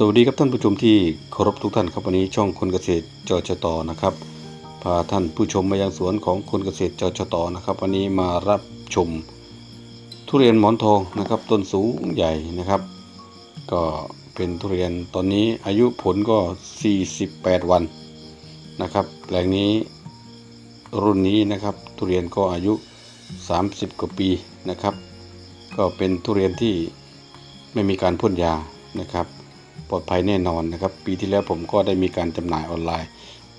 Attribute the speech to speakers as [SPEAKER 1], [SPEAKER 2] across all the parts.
[SPEAKER 1] สวัสดีครับท่านผู้ชมที่เคารพทุกท่านครับวันนี้ช่องคนเกษตรจอชตอนะครับพาท่านผู้ชมมายังสวนของคนเกษตรจอชตนะครับ วันนี้มารับชมทุเรียนหมอนทองนะครับต้นสูงใหญ่นะครับ ก็เป็นทุเรียนตอนนี้อายุผลก็ 48 วันนะครับแปลงนี้รุ่นนี้นะครับทุเรียนก็อายุ 30 กว่าปีนะครับ ก็เป็นทุเรียนที่ไม่มีการพ่นยานะครับ ปลอดภัยแน่นอนนะครับ ปีที่แล้วผมก็ได้มีการจำหน่ายออนไลน์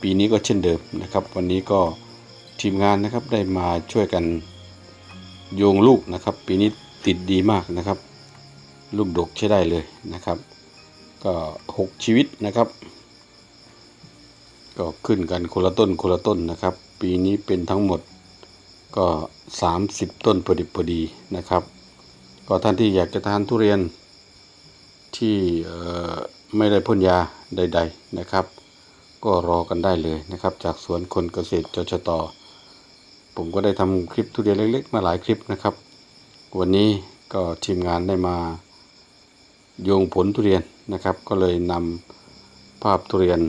[SPEAKER 1] ปีนี้ก็เช่นเดิมนะครับ วันนี้ก็ทีมงานนะครับได้มาช่วยกันโยงลูกนะครับ ปีนี้ติดดีมากนะครับ ลูกดกใช้ได้เลยนะครับ ก็หกชีวิตนะครับ ก็ขึ้นกันคนละต้นคนละต้นนะครับ ปีนี้เป็นทั้งหมดก็ 30 ต้นพอดีพอดีนะครับ ก็ท่านที่อยากจะทานทุเรียน ที่ไม่ได้พ่นยาใด ๆนะครับ ก็รอกันได้เลยนะครับ จากสวนคนเกษตรจชตผมก็ได้ทำคลิปทุเรียนเล็ก ๆ มาหลายคลิปนะครับ วันนี้ก็ทีมงานได้มาโยงผลทุเรียนนะครับ ก็เลยนำภาพทุเรียน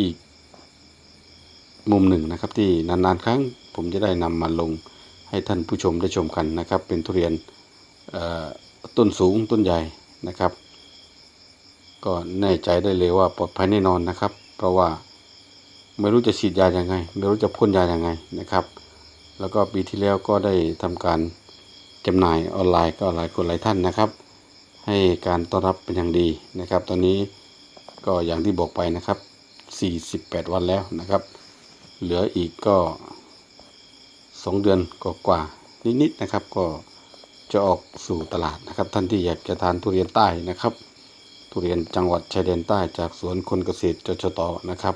[SPEAKER 1] อีกมุมหนึ่งนะครับ ที่นานๆครั้งผมจะได้นำมาลงให้ท่านผู้ชมได้ชมกันนะครับ เป็นทุเรียนต้นสูงต้นใหญ่ นะครับ ก็แน่ใจได้เลยว่าปลอดภัยแน่นอนนะครับ เพราะว่าไม่รู้จะฉีดยาอยังไง ไม่รู้จะพ่นยาอยังไงนะครับ แล้วก็ปีที่แล้วก็ได้ทำการจำหน่ายออนไลน์ก็หลายคนหลายท่านนะครับ ให้การต้อนรับเป็นอย่างดีนะครับ ตอนนี้ก็อย่างที่บอกไปนะครับ 48 วันแล้วนะครับ เหลืออีกก็ 2 เดือนกว่าๆนิดๆนะครับก็ จะออกสู่ตลาดนะครับ ท่านที่อยากจะทานทุเรียนใต้นะครับ ทุเรียนจังหวัดชายแดนใต้จากสวนคนเกษตรจชตนะครับ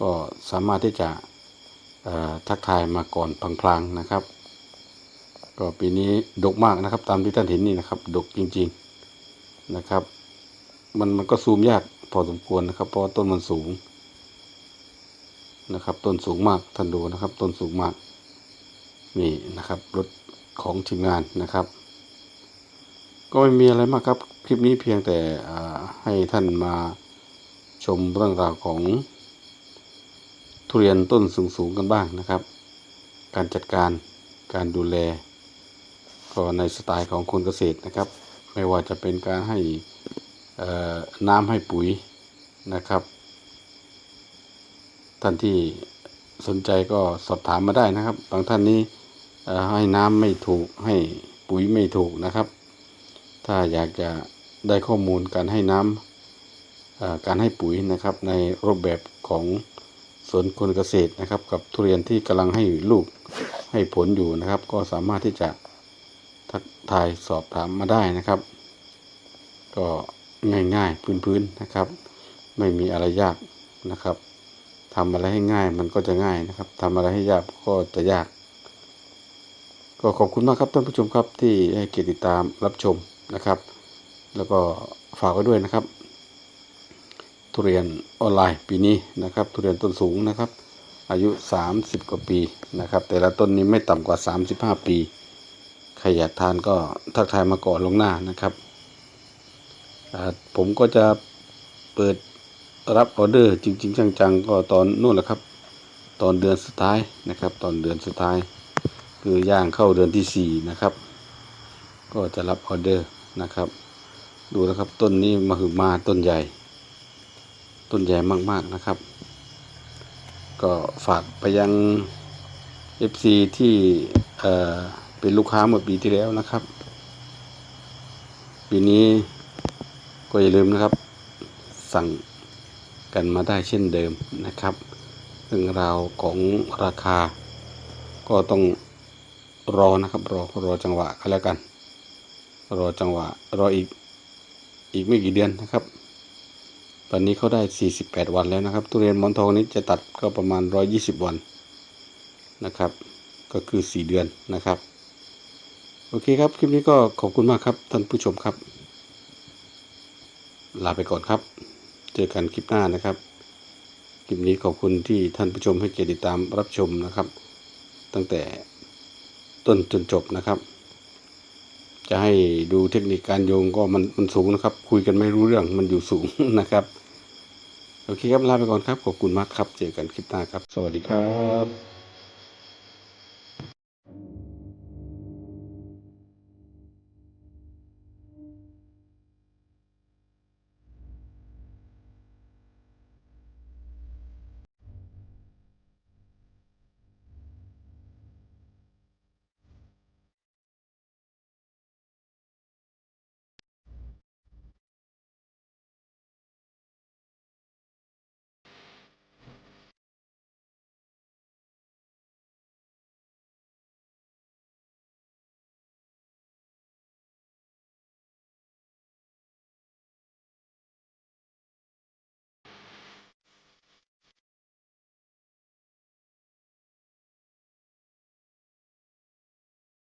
[SPEAKER 1] ก็สามารถที่จะทักทายมาก่อนพลางๆนะครับ ก็ปีนี้ดกมากนะครับ ตามที่ท่านเห็นนี่นะครับ ดกจริงๆนะครับ มันมันก็ซูมยากพอสมควรนะครับ เพราะว่าต้นมันสูงนะครับ ต้นสูงมากท่านดูนะครับ ต้นสูงมากนี่นะครับรถ ของทีมงานนะครับ ก็ไม่มีอะไรมากครับ คลิปนี้เพียงแต่ให้ท่านมาชมเรื่องราวของทุเรียนต้นสูงๆกันบ้างนะครับ การจัดการการดูแลก็ในสไตล์ของคนเกษตรนะครับ ไม่ว่าจะเป็นการให้น้ำให้ปุ๋ยนะครับ ท่านที่สนใจก็สอบถามมาได้นะครับ บางท่านนี้ ให้น้ำไม่ถูกให้ปุ๋ยไม่ถูกนะครับ ถ้าอยากจะได้ข้อมูลการให้น้ำการให้ปุ๋ยนะครับในรูปแบบของสวนคนเกษตรนะครับ กับทุเรียนที่กำลังให้ลูกให้ผลอยู่นะครับ ก็สามารถที่จะทักทายสอบถามมาได้นะครับ ก็ง่ายๆพื้นๆนะครับ ไม่มีอะไรยากนะครับทำอะไรให้ง่ายมันก็จะง่ายนะครับทำอะไรให้ยากก็จะยาก ก็ขอบคุณมากครับท่านผู้ชมครับที่ให้เกียรติติดตามรับชมนะครับ แล้วก็ฝากไว้ด้วยนะครับ ทุเรียนออนไลน์ปีนี้นะครับ ทุเรียนต้นสูงนะครับ อายุ 30 กว่าปีนะครับ แต่ละต้นนี้ไม่ต่ำกว่า 35 ปีใครอยากทานก็ทักทายมาก่อนลงหน้านะครับผมก็จะเปิดรับออเดอร์จริง ๆ จังๆ ก็ตอนนู่นแหละครับ ตอนเดือนสุดท้ายนะครับ ตอนเดือนสุดท้าย คือย่างเข้าเดือนที่สี่นะครับ ก็จะรับออเดอร์นะครับ ดูนะครับต้นนี้มาหือมาต้นใหญ่ ต้นใหญ่มากๆนะครับ ก็ฝากไปยัง FC ที่เอ่อเป็นลูกค้าเมื่อปีที่แล้วนะครับ ปีนี้ก็อย่าลืมนะครับ สั่งกันมาได้เช่นเดิมนะครับ เรื่องราวของราคาก็ต้อง รอนะครับ รอรอจังหวะก็แล้วกัน รอจังหวะ รออีกอีกไม่กี่เดือนนะครับ ตอนนี้เขาได้ 48 วันแล้วนะครับ ทุเรียนหมอนทองนี้จะตัดก็ประมาณ 120 วันนะครับ ก็คือ 4 เดือนนะครับ โอเคครับ คลิปนี้ก็ขอบคุณมากครับท่านผู้ชมครับ ลาไปก่อนครับ เจอกันคลิปหน้านะครับ คลิปนี้ขอบคุณที่ท่านผู้ชมให้เกียรติติดตามรับชมนะครับ ตั้งแต่ ต้นจนจบนะครับ จะให้ดูเทคนิคการโยงก็มันมันสูงนะครับ คุยกันไม่รู้เรื่องมันอยู่สูงนะครับโอเคครับลาไปก่อนครับขอบคุณมากครับ เจอกันคลิปหน้าครับ สวัสดีครับ